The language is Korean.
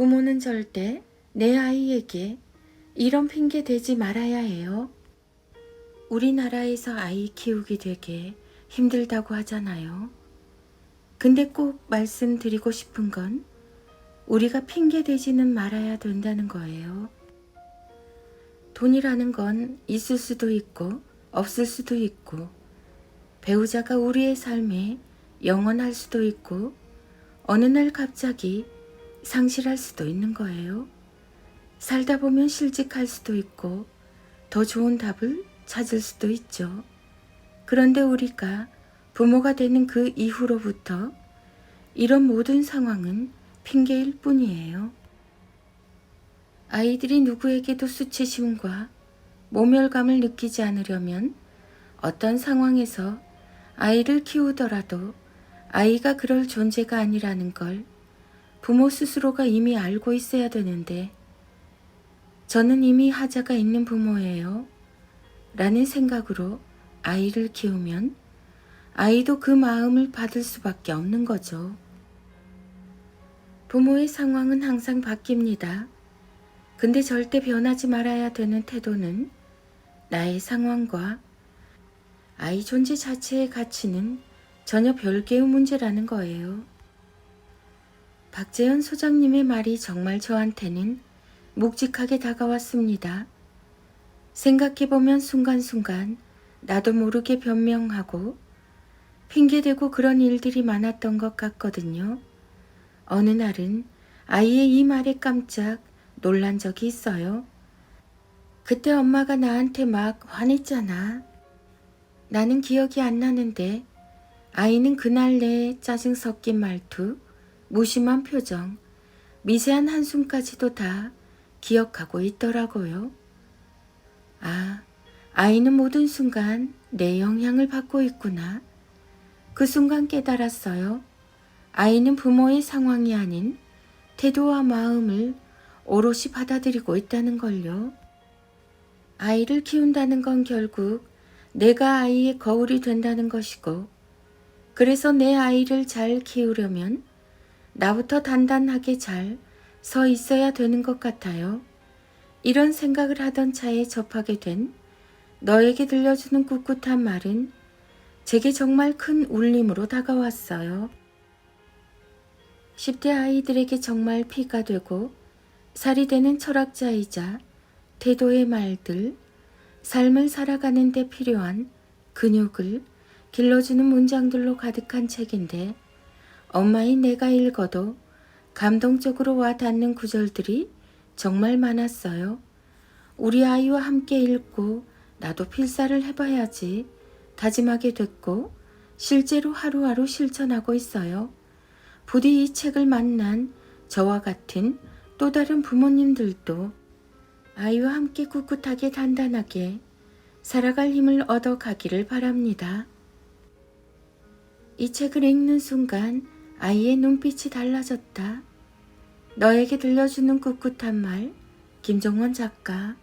부모는 절대 내 아이에게 이런 핑계 대지 말아야 해요. 우리나라에서 아이 키우기 되게 힘들다고 하잖아요. 근데 꼭 말씀드리고 싶은 건 우리가 핑계 대지는 말아야 된다는 거예요. 돈이라는 건 있을 수도 있고 없을 수도 있고 배우자가 우리의 삶에 영원할 수도 있고 어느 날 갑자기 상실할 수도 있는 거예요. 살다 보면 실직할 수도 있고 더 좋은 답을 찾을 수도 있죠. 그런데 우리가 부모가 되는 그 이후로부터 이런 모든 상황은 핑계일 뿐이에요. 아이들이 누구에게도 수치심과 모멸감을 느끼지 않으려면 어떤 상황에서 아이를 키우더라도 아이가 그럴 존재가 아니라는 걸 부모 스스로가 이미 알고 있어야 되는데 저는 이미 하자가 있는 부모예요. 라는 생각으로 아이를 키우면 아이도 그 마음을 받을 수밖에 없는 거죠. 부모의 상황은 항상 바뀝니다. 근데 절대 변하지 말아야 되는 태도는 나의 상황과 아이 존재 자체의 가치는 전혀 별개의 문제라는 거예요. 박재현 소장님의 말이 정말 저한테는 묵직하게 다가왔습니다. 생각해보면 순간순간 나도 모르게 변명하고 핑계대고 그런 일들이 많았던 것 같거든요. 어느 날은 아이의 이 말에 깜짝 놀란 적이 있어요. 그때 엄마가 나한테 막 화냈잖아. 나는 기억이 안 나는데 아이는 그날 내 짜증 섞인 말투, 무심한 표정, 미세한 한숨까지도 다 기억하고 있더라고요. 아, 아이는 모든 순간 내 영향을 받고 있구나. 그 순간 깨달았어요. 아이는 부모의 상황이 아닌 태도와 마음을 오롯이 받아들이고 있다는 걸요. 아이를 키운다는 건 결국 내가 아이의 거울이 된다는 것이고, 그래서 내 아이를 잘 키우려면 나부터 단단하게 잘 서 있어야 되는 것 같아요. 이런 생각을 하던 차에 접하게 된 너에게 들려주는 꿋꿋한 말은 제게 정말 큰 울림으로 다가왔어요. 10대 아이들에게 정말 피가 되고 살이 되는 철학자이자 태도의 말들, 삶을 살아가는 데 필요한 근육을 길러주는 문장들로 가득한 책인데 엄마인 내가 읽어도 감동적으로 와 닿는 구절들이 정말 많았어요. 우리 아이와 함께 읽고 나도 필사를 해봐야지 다짐하게 됐고 실제로 하루하루 실천하고 있어요. 부디 이 책을 만난 저와 같은 또 다른 부모님들도 아이와 함께 꿋꿋하게 단단하게 살아갈 힘을 얻어 가기를 바랍니다. 이 책을 읽는 순간 아이의 눈빛이 달라졌다. 너에게 들려주는 꿋꿋한 말, 김정원 작가.